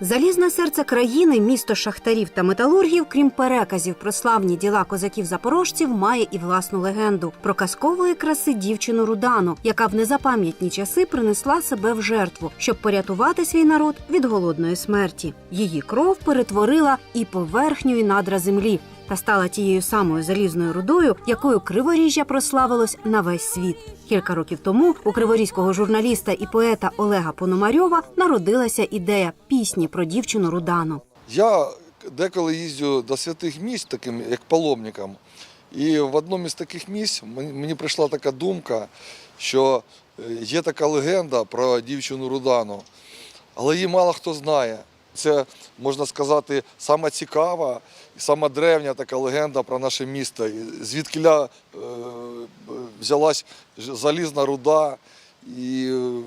Залізне серце країни, місто шахтарів та металургів, крім переказів про славні діла козаків-запорожців, має і власну легенду про казкової краси дівчину Рудану, яка в незапам'ятні часи принесла себе в жертву, щоб порятувати свій народ від голодної смерті. Її кров перетворила і поверхню, і надра землі. Та стала тією самою залізною рудою, якою Криворіжжя прославилось на весь світ. Кілька років тому у криворізького журналіста і поета Олега Пономарьова народилася ідея пісні про дівчину Рудану. Я деколи їздю до святих місць, таким як паломникам, і в одному із таких місць мені прийшла така думка, що е, є така легенда про дівчину Рудану, але її мало хто знає. Це, можна сказати, сама цікава і сама древня така легенда про наше місто. Звідкиля е, взялась залізна руда і е,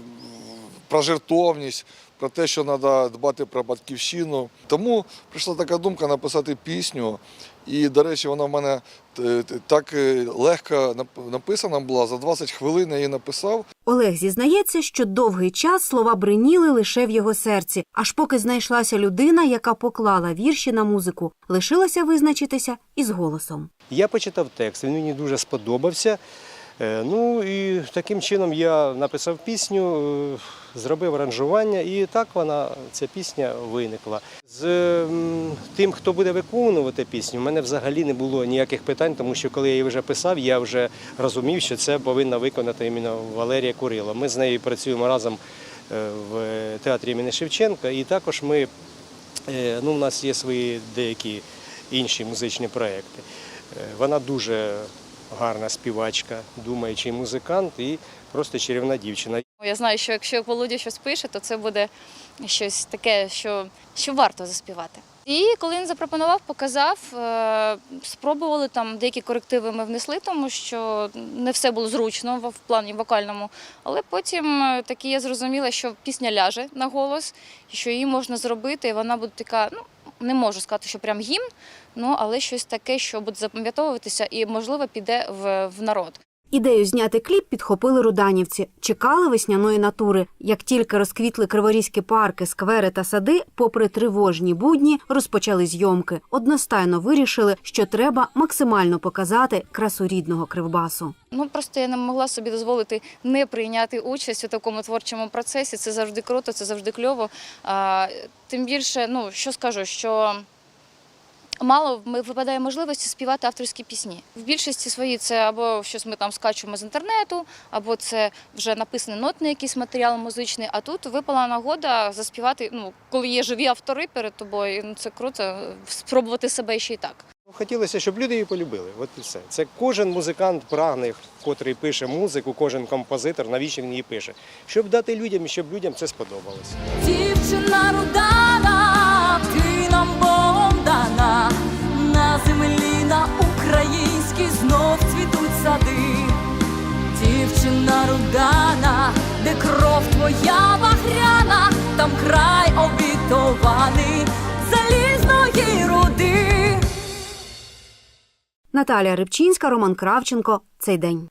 про жертовність, про те, що треба дбати про батьківщину. Тому прийшла така думка написати пісню. І, до речі, вона в мене е, так е, легко написана була. За 20 хвилин я її написав. Олег зізнається, що довгий час слова бриніли лише в його серці, аж поки знайшлася людина, яка поклала вірші на музику, лишилося визначитися із голосом. Я почитав текст, він мені дуже сподобався. Е, Ну і таким чином я написав пісню, зробив аранжування, і так вона, ця пісня виникла. З тим, хто буде виконувати пісню, в мене взагалі не було ніяких питань, тому що коли я її вже писав, я вже розумів, що це повинна виконати іменно Валерія Курила. Ми з нею працюємо разом е, в театрі імені Шевченка, і також ми Е, Ну, у нас є свої деякі інші музичні проекти. Е, Вона дуже гарна співачка, думаючий музикант і просто чарівна дівчина. Я знаю, що якщо Володя щось пише, то це буде щось таке, що, що варто заспівати. І коли він запропонував, показав, е, спробували там деякі корективи ми внесли, тому що не все було зручно в плані вокальному. Але потім е, таки я зрозуміла, що пісня ляже на голос, що її можна зробити, і вона буде така, ну не можу сказати, що прям гімн, ну але щось таке, що буде запам'ятовуватися і, можливо, піде в, в народ. Ідею зняти кліп підхопили руданівці, чекали весняної натури. Як тільки розквітли криворізькі парки, сквери та сади, попри тривожні будні, розпочали зйомки. Одностайно вирішили, що треба максимально показати красу рідного кривбасу. Ну просто я не могла собі дозволити не прийняти участь у такому творчому процесі. Це завжди круто, це завжди кльово. А, тим більше, ну що скажу, що мало ми- випадає можливості співати авторські пісні. В більшості своїй це або щось ми там скачуємо з інтернету, або це вже написаний нотний якийсь матеріал музичний. А тут випала нагода заспівати. Ну, коли є живі автори перед тобою, ну це круто спробувати себе ще й так. Хотілося, щоб люди її полюбили. От і все. Це кожен музикант прагне, котрий пише музику, кожен композитор, навіщо він її пише. Щоб дати людям щоб людям це сподобалося. Дівчина рудана, землі на українській знов цвітуть сади. Дівчина рудана, де кров твоя багряна, там край обітований залізної руди. Наталія Рибчинська, Роман Кравченко. Цей день.